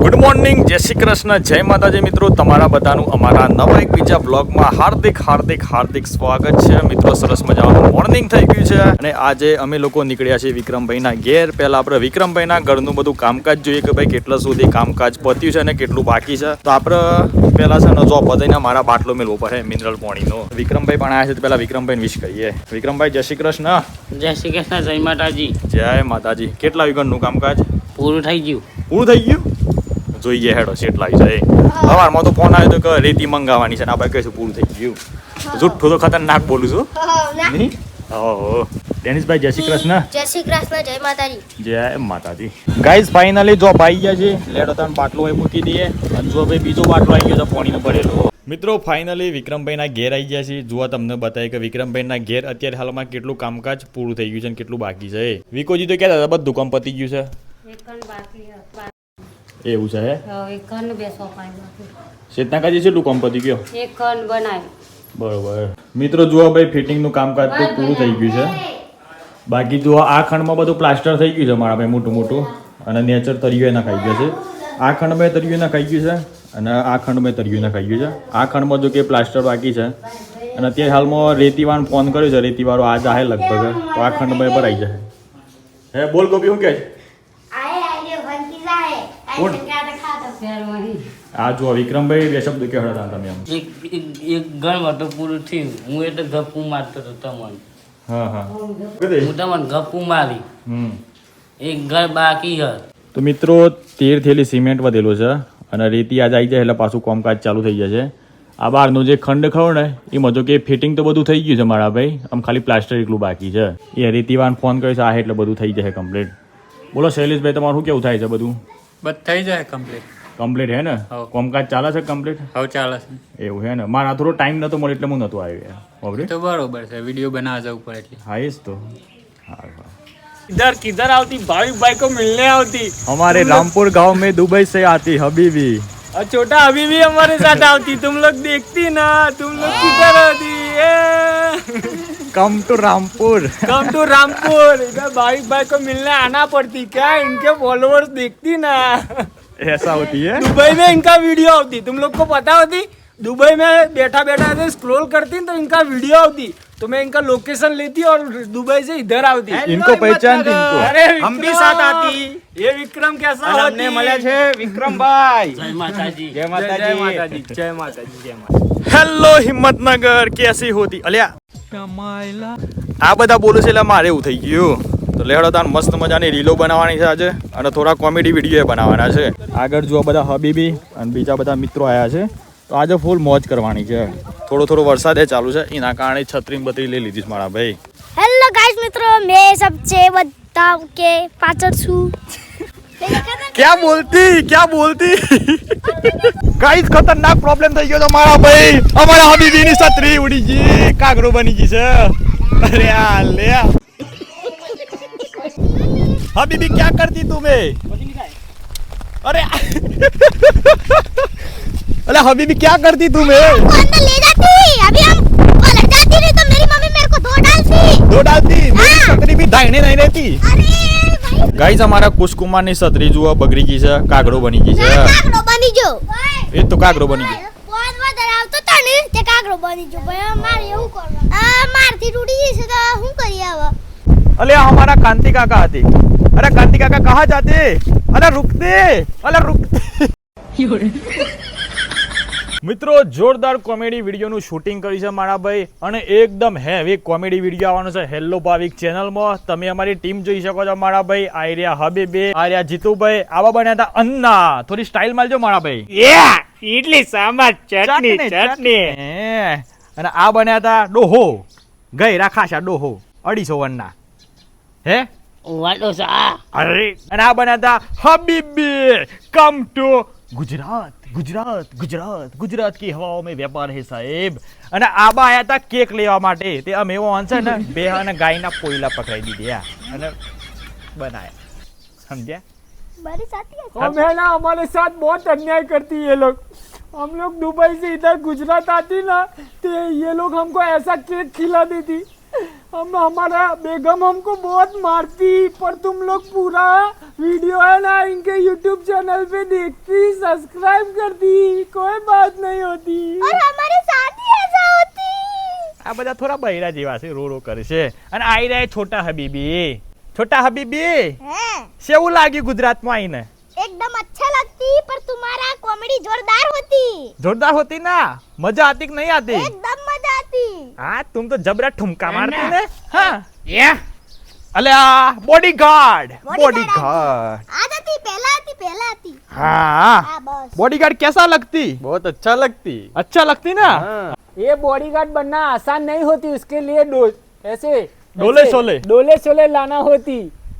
Good morning જય શ્રી કૃષ્ણ જય માતાજી મિત્રો તમારા બધાનું અમારા નવા એક બીજા બ્લોગમાં હાર્દિક હાર્દિક હાર્દિક સ્વાગત છે. મિત્રો સરસ મજાનું મોર્નિંગ થઈ ગયું છે અને આજે અમે લોકો નીકળ્યા છીએ વિક્રમભાઈના ઘેર. પહેલા આપણે વિક્રમભાઈના ઘરનું બધું કામકાજ જોઈએ કે ભાઈ કેટલા સુધી કામકાજ પત્યું છે અને કેટલું બાકી છે. તો આપણે પહેલા છે ને જો બધાને મારા બાટલો મેળવો પડે મિનરલ પાણીનો. વિક્રમભાઈ પણ આવ્યા છે તો પહેલા વિક્રમભાઈને વિશ કરીએ. વિક્રમભાઈ જય શ્રી કૃષ્ણ. જય શ્રી કૃષ્ણ જય માતાજી. જય માતાજી. કેટલા વિગણનું કામકાજ? પૂરું થઈ ગયું. પૂરું થઈ ગયું? જોઈએ હેડો સેટ લાવી જાય સવારમાં તો ફોન આવ્યો તો કે રેતી મંગાવવાની છે ને આપણે કહીશું પૂરું થઈ ગયું. જુઠ્ઠું તો ખતરનાક બોલું છું. નહીં ઓહો ડેનિસભાઈ જય શ્રી કૃષ્ણ. જય શ્રી કૃષ્ણ જય માતાજી. જય માતાજી. ગાઈઝ ફાઇનલી જો ભાઈ ગયા છે. લેડો તમે બાટલો અહીં મૂકી દઈએ. અને જો ભાઈ બીજો બાટલો આવી ગયો છે પાણીનો ભરેલો. મિત્રો ફાઇનલી વિક્રમભાઈના ઘેર આવી ગયા છે. જોવા તમને બતાવી કે વિક્રમભાઈના ઘેર અત્યારે હાલમાં કેટલું કામકાજ પૂરું થઈ ગયું છે અને કેટલું બાકી છે. વિકોજી તો કેતા હતા? બધું કામ પતી ગયું છે. એવું છે હે? હવે શેતના કાજી કેટલું કામ પતી ગયો? એકન બનાવી બરોબર. મિત્રો જુઓ ભાઈ ફિટિંગનું કામકાજ તો પૂરું થઈ ગયું છે. બાકી જુઓ આ ખંડમાં બધું પ્લાસ્ટર થઈ ગયું છે મારા ભાઈ મોટું મોટું. અને નેચર તર્યું એના ખાઈ ગયો છે. આ ખંડમાં તર્યું એના ખાઈ ગયું છે અને આ ખંડમાં તર્યું એના ખાઈ ગયું છે. આ ખંડમાં જો કે પ્લાસ્ટર બાકી છે. અને અત્યારે હાલમાં રેતીવાન ફોન કર્યો છે રેતીવાળો આ આવે લગભગ. તો આ ખંડમાં ભરાઈ જાય હે બોલ ગોપી શું કહે છે આય આય વંકી જાય કોણ? આય ખાતો ત્યારે અહીં આ જો વિક્રમભાઈ બે શબ્દ કહેવા હતા તમે એક એક- ગણ વાતો પૂરું થયું. હું એટલે ગપ્પુ મારતો હતો તમને. હા હા. હું તમને ગપ્પુ મારી હમ. એક ઘર બાકી હ. તો મિત્રો તેર થેલી સિમેન્ટ વધેલું છે અને રેતી આજે આવી જાય એટલે પાછું કામકાજ ચાલુ થઈ જશે. આ બહારનો જે ખંડ ખરો ને એમાં જો કે ફિટિંગ તો બધું થઈ ગયું છે મારા ભાઈ. આમ ખાલી પ્લાસ્ટર એટલું બાકી છે. એ રેતીવાન ફોન કર્યો છે આ એટલે બધું થઈ જશે કમ્પ્લીટ. બોલો શૈલેષભાઈ તમારું શું કેવું થાય છે બધું? બધ થઈ જાય કમ્પ્લીટ કમ્પ્લીટ હે ને હોવ. કામકાજ ચાલે છે કમ્પ્લીટ હવે ચાલે છે એવું હે ને મારા થોડો ટાઈમ નતો મળે એટલે હું નહોતો આવ્યો ઓકે તો બરોબર છે વિડીયો બનાવવા જવું પડે એટલે હા એ જ તો હા હા કિધર કિધર આવતી ભાઈ ભાઈ કો મિલને આવતી हमारे रामपुर गांव में दुबई से आती हबीबी और छोटा अभी भी हमारे साथ आवती तुम लोग देखती ना तुम लोग किधर होती Come to Rampur come to Rampur इधर भाई भाई को मिलने आना पड़ती क्या इनके फॉलोअर्स देखती ना ऐसा होती है दुबई में इनका वीडियो होती तुम लोग को पता होती दुबई में बैठा बैठा ऐसे स्क्रॉल करती तो इनका वीडियो होती तो मैं इनका लोकेशन लेती और दुबई से इधर आवती इनको पहचानती इनको अरे हम भी साथ आती ये विक्रम कैसा होती છે વિક્રમભાઈ जय माता जी જય માતાજી. जय माता जी जय माता जी जय माता હેલો હિંમતનગર કેસી હોતી અલ્યા આ બધા બોલું છે એટલે મારે એવું થઈ ગયું. તો લેડો તાર મસ્ત મજાની રીલો બનાવવાની છે આજે અને થોડા કોમેડી વીડિયો બનાવવાના છે. આગળ જુઓ બધા હબીબી અને બીજા બધા મિત્રો આવ્યા છે. તો આજે ફૂલ મોજ કરવાની છે. થોડો થોડો વરસાદ એ ચાલુ છે. એના કારણે છત્રી બત્રી લઈ લીધી છે મારા ભાઈ. હેલો ગાઈસ મિત્રો મેં સબ છે બધા કે પાછળ છું क्या बोलती क्या बोलती गाइस खतरनाक प्रॉब्लम થઈ ગયો તો મારા ભાઈ અમારા હબીબી ની છત્રી ઉડી ગઈ કાગરો બની ગઈ છે અરે આ લે हबीबी क्या करती तुम्हें अरे अरे हबीबी क्या करती तुम्हें अंदर ले जाती अभी हम पलट जाती नहीं तो मेरी मम्मी मेरे को धो डालती दो डालती मेरी छतरी भी दाहिने नहीं रहती अरे ગાઈઝ અમારા કુશકુમારની સત્રી જુઓ બગડી ગઈ છે કાગડો બની ગઈ છે. કાગડો બની ગયો. એ તો કાગડો બની ગયો. ફોનમાં ધરાવતો તો ને તે કાગડો બની ગયો. ભાઈ મારે એવું કરવાનું. આ મારથી તૂટી છે તો શું કરી આવ? અલે અમારા કાંતિ કાકા હતી. અરે કાંતિ કાકા કહા જાતે? અરે રૂકતે અરે રુકતે મિત્રો જોરદાર કોમેડી વિડીયોનું શૂટિંગ કર્યું છે મારા અને એકદમ હેવી કોમેડી વીડિયો આવવાનો છે હેલો ભાવિક ચેનલમાં. તમે અમારી ટીમ જોઈ શકો છો મારા આર્યા હબીબે આર્યા જીતુભાઈ આવા બન્યા હતા અન્ના. થોડી સ્ટાઇલ મારજો મારા ઇડલી સાંભાર ચટણી ચટણી અને આ બન્યા હતા ડોહો. ગઈ રાખાશા ડોહો. અઢીસો વનના. હે? અરે અને આ બન્યા હતા હબીબે. Come to Gujarat. Gujarat Gujarat Gujarat કી હવાઓ મેં વેપાર હે સાહેબ અને આબા આયા હતા કેક લેવા માટે તે અમે એવો છે ને બે અને ગાયના કોયલા પકડાઈ દીધા અને બનાયા સમજ્યા મારી સાથી हम है ना हमारे साथ बहुत अन्याय करती है ये लोग हम लोग दुबई से इधर गुजरात आती ना तो ये लोग हमको ऐसा केक खिला देती हम हमारा बेगम हमको बहुत मारती पर तुम लोग पूरा वीडियो है ना इनके यूट्यूब चैनल पे देखती सब्सक्राइब करती कोई बात नहीं होती और हमारे साथ ही ऐसा होती આ બધા થોડા બૈરા જેવા છે રો રો કરે છે અને આઈ રહ્યા છોટા હબીબી છોટા હબીબી हैं કેવું લાગ્યું ગુજરાતમાં આવીને एकदम अच्छा लगती पर तुम्हारा कॉमेडी जोरदार होती જોરદાર હોતી ના મજા આતી કે નહીં આતી एकदम मजा आती હા તુમ તો જબરા ઠુમકા મારતી ને હા અલે આ બોડીગાર્ડ બોડીગાર્ડ आती पहला आती पहला आती हाँ हाँ बस बॉडीगार्ड कैसा लगती बहुत अच्छा लगती अच्छा लगती ना ये बॉडीगार्ड बनना आसान नहीं होती उसके लिए डो ऐसे डोले ऐसे शोले। डोले शोले लाना होती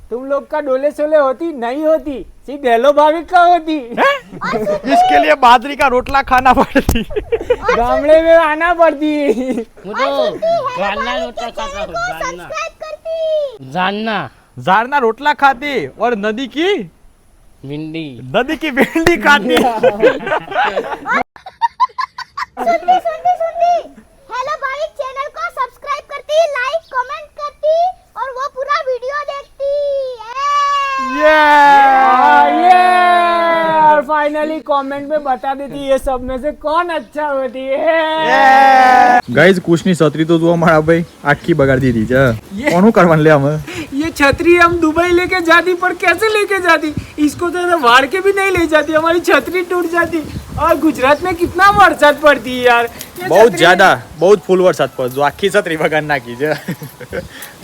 तुम लोग का डोले शोले होती नहीं होती सिर्फ हेलो भाभी का होती इसके लिए बाजरी का रोटला खाना पड़ती गामड़े में आना पड़ती जानना को सब्सक्राइब करती जानना जार ना रोटला खाती और नदी की भिंडी नदी की भिंडी खाती सुनती सुनती सुनती हेलो भाई चैनल को सब्सक्राइब करती लाइक कमेंट करती और वो पूरा वीडियो देखती फाइनली कमेंट में बता देती ये सब में से कौन अच्छा होती है ગાઈઝ કુશની છત્રી તો જો મારા ભાઈ આખી બગાડી દીધી છે કોનું કરવાનું લે અમે ये छतरी हम दुबई लेके जाती पर कैसे लेके जाती इसको तो वाड़ के भी नहीं ले जाती हमारी छतरी टूट जाती और गुजरात में कितना बरसात पड़ती है यार ये બહુ જ छतरी- જ્યાદા બહુ જ ફૂલ વરસાદ પડે જો આખી છત્રી બગાડ નાખી છે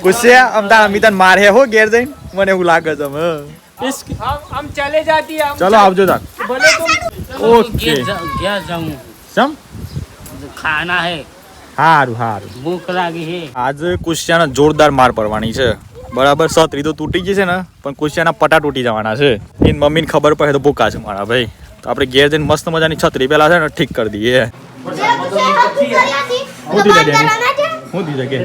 ગુસ્સે અમતા અમિતાન મારે હો ઘેર જઈને મને એવું લાગે છે હવે इस- हम हम चले जाती हम ચલો આવજો તાર भले तुम ઓકે क्या जाऊँ સમ खाना है સારું સારું भूख लगी है આજે કુશિયાનો જોરદાર માર પડવાની છે બરાબર છત્રી તો તૂટી ગઈ છે ને પણ કુશિયાના પટા તૂટી જવાના છે એની મમ્મીને ખબર પડે તો ભૂકા છે મારા ભાઈ તો આપણે ઘેર જઈને મસ્ત મજાની છત્રી પેલા છે ને ઠીક કરી દઈએ मेरा पूछे हम की करिया थी હું तो દીધા बात ડેની? करवाना थे શું દીધે કે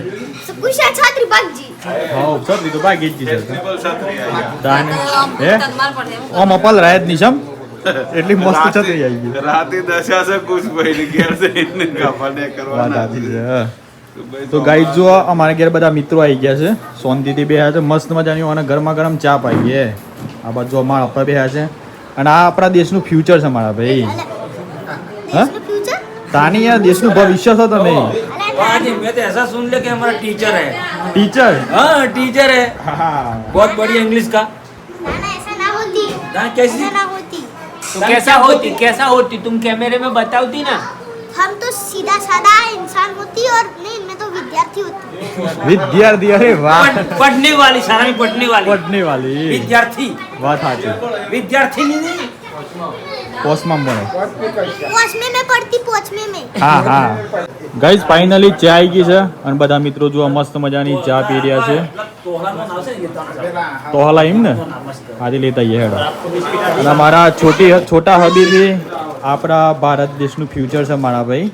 હા સર તો બાકી જ છે. દાન હે? ઓમ અપલ રાયત નિશમ એટલી મસ્ત છત્રી આવી ગઈ. રાતે દશા છે કુછ ભાઈ ઘેર છે ઇતને કાફાને કરવાના તો ગાઈડ જો અમારા ઘેર બધા મિત્રો આવી ગયા છે. સોનતીથી બેહ્યા છે મસ્ત મજાની અને ગરમા ગરમ ચા પાઈ ગયે આ બાજુ અમારા આપણા બેહ્યા છે. અને આ આપણા દેશનું ફ્યુચર છે મારા ભાઈ. હા? તાની આ દેશનું ભવિષ્ય છો તમે. हाँ जी मैं तो ऐसा सुन ले कि हमारा टीचर है। टीचर हाँ टीचर है। हाँ, हाँ, बहुत बढ़िया इंग्लिश का। ऐसा ना होती। कैसी? ना होती। तो कैसा होती? कैसा होती? तुम कैमरे में बताओती ना। हम तो सीधा साधा इंसान होती और नहीं मैं तो विद्यार्थी होती। विद्यार्थी अरे वाह। पढ़ने वाली सारा पढ़ने वाली। पढ़ने वाली। विद्यार्थी। वाह विद्यार्थी नहीं। પોસમાં ભણે પોસમે પડતી પોચમે હા હા. ગાઈઝ ફાઇનલી ચા આવી ગઈ છે અને બધા મિત્રો જો મસ્ત મજાની ચા પી રહ્યા છે. તોહલા એમ ને? આજે લેતા આવીએ હેડો. અને મારા છોટી છોટા હબીબી આપણા ભારત દેશનું ફ્યુચર છે મારા ભાઈ.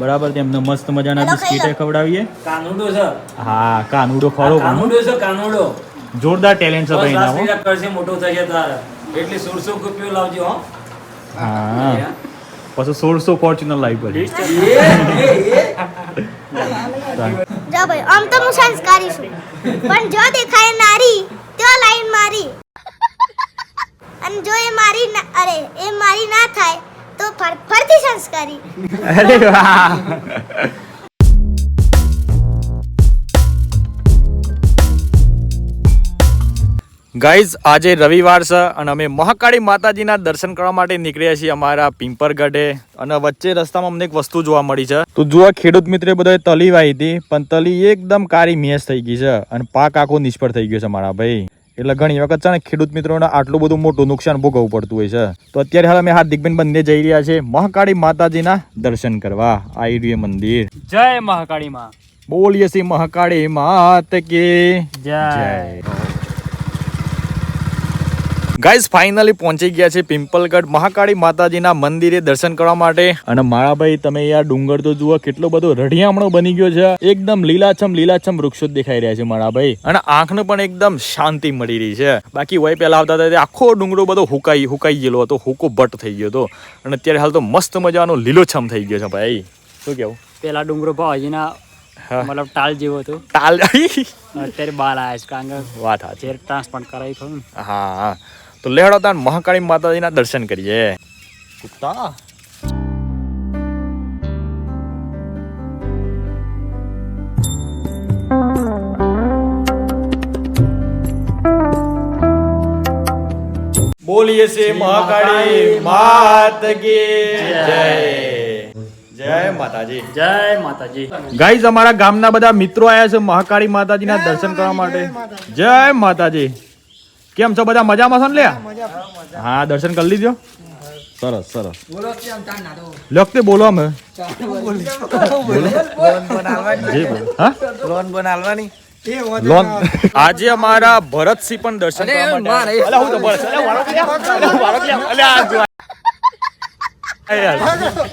બરાબર તેમને મસ્ત મજાના બિસ્કીટે ખવડાવીએ. કાનુડો છે. હા કાનુડો ખરો કાનુડો છે કાનુડો. જોરદાર ટેલેન્ટ છે ભાઈ નાવો કરશે મોટો થઈ તારે. એટલે સુરસો કુપિયો લાવજો હો. હા પછી સોળસો ફોર્ચ્યુનર લાવી પડી જો ભાઈ આમ તો હું સંસ્કારી છું પણ જો દેખાય નારી તો લાઈન મારી અને જો એ મારી અરે એ મારી ના થાય તો ફરતી સંસ્કારી અરે વાહ ગાઈઝ આજે રવિવાર છે અને અમે મહાકાળી માતાજીના દર્શન કરવા માટે નીકળ્યા છીએ અમારા પિંપરગઢે અને વચ્ચે રસ્તામાં અમને એક વસ્તુ જોવા મળી છે. તો જુઓ ખેડૂત મિત્રે બધા તલી વાઈ હતી પણ તલી એકદમ કારી મેસ થઈ ગઈ છે અને પાક આખો નિષ્ફળ થઈ ગયો છે મારા ભાઈ. એટલે ઘણી વખત છે ને ખેડૂત મિત્રોને આટલું બધું મોટું નુકસાન ભોગવવું પડતું હોય છે. તો અત્યારે હાલ અમે હાથ દિગ્બેન બંને જઈ રહ્યા છે મહાકાળી માતાજીના દર્શન કરવા. આયુર્વેદ મંદિર. જય મહાકાળી માં. બોલીએ છીએ મહાકાળી માત કે. જય. ગાઈઝ ફાઇનલી પહોંચી ગયા છે પિંપલગઢ. મહાકાળી માતાજીના મંદિરે દર્શન કરવા માટે. અને મારા ભાઈ તમે યાર ડુંગર તો જુઓ કેટલો બધો રઢિયામણો બની ગયો છે. એકદમ લીલાછમ લીલાછમ વૃક્ષો દેખાઈ રહ્યા છે મારા ભાઈ અને આંખને પણ એકદમ શાંતિ મળી રહી છે. બાકી વય પહેલા આવતા હતા તે આખો ડુંગરો બધો હુકાઈ હુકાઈ ગયેલો હતો હુકો ભટ્ટ થઈ ગયો હતો. અને અત્યારે હાલ તો મસ્ત મજાનો લીલોછમ થઈ ગયો છે ભાઈ. શું કેવું? પેલા ડુંગરો ભાવજીના. મતલબ ટાલ જેવો હતો. તાલ અત્યારે બાર આવ્યા છે કારણ કે વાત હા ટ્રાન્સપ્લાન્ટ કરાવી ખરું હા હા. તો લેડો તાન મહાકાળી માતાજીના દર્શન કરીએ. કુત્તા બોલીએ છે મહાકાળી માત કી જય. જય. માતાજી. જય માતાજી. ગાઈઝ અમારા ગામના બધા મિત્રો આયા છે મહાકાળી માતાજીના દર્શન કરવા માટે. જય માતાજી. કેમ છો બધા? મજામાં છો ને લે હા દર્શન કરી લીધો? સરસ સરસ. લખતે બોલો અમે. લોન બનાવવાની? લોન? આજે અમારા ભરતસિંહ પણ દર્શન આ.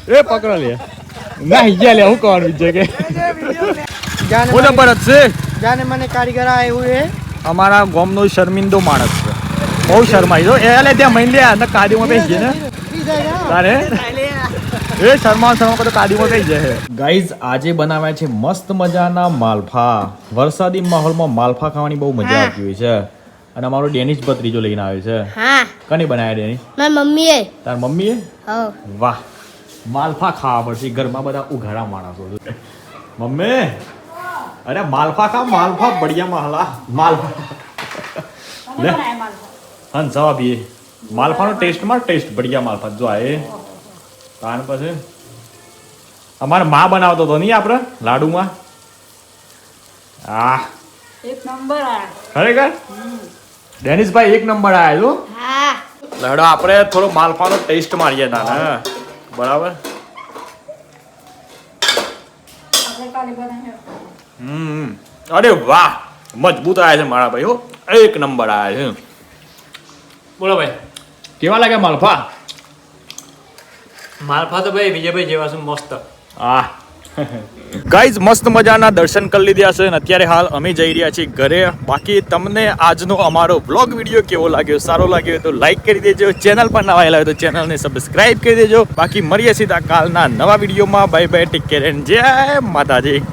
એ પકડો લે. ના હિજ્યા લે હું કરવાનું બીજે કે જાને હું તો ભરત છે જાને મને કારીગર આયા એવું એ અમારા ગામનો શર્મિંદો માણસ છે. બહુ શરમાઈ જો. એ લે ત્યાં મહિન અંદર કાદીમાં બેસી જાય ને. તારે? એ શર્મા શર્મા તો કાદીમાં બેસી જાય. ગાઈઝ આજે બનાવ્યા છે મસ્ત મજાના માલફા. વરસાદી માહોલમાં માલફા ખાવાની બહુ મજા આવતી હોય છે. અને અમારો ડેનિશ ભત્રીજો લઈને આવ્યો છે. હા. કની બનાવ્યા ડેનિશ મારી મમ્મીએ. તાર મમ્મીએ? વાહ. માલફા ખાવા પડશે. ઘરમાં બધા ઉઘાડા માણસો મમ્મી અરે માલફા ખા માલફા બઢિયા માલા માલફા લે હા જવા બી માલફાનો ટેસ્ટમાં ટેસ્ટ બઢિયા માલફા જો આ એ તાન પછી અમારે માં બનાવતો હતો નહીં આપણે લાડુમાં આ એક નંબર ખરેખર ડેનિશભાઈ એક નંબર આયા છો હા લડો આપણે થોડો માલફાનો ટેસ્ટ મારીએ તાને બરાબર હમ. અરે વાહ મજબૂત આવ્યા છે મારા ભાઈ હો એક નંબર આવ્યા છે. બોલો ભાઈ. કેવા લાગે માલફા? માલફા તો ભાઈ વિજયભાઈ જેવા છે મસ્ત. આ. ગાઈઝ મસ્ત મજાના દર્શન કરી લીધા છે અને અત્યારે હાલ અમે જઈ રહ્યા છીએ ઘરે. બાકી તમને આજનો અમારો બ્લોગ વીડિયો કેવો લાગ્યો સારો લાગ્યો તો લાઈક કરી દેજો. ચેનલ પર નવા આવેલા હોય તો ચેનલને સબસ્ક્રાઈબ કરી દેજો. બાકી મળીએ સીધા કાલના નવા વિડીયોમાં bye bye take care and જય માતાજી.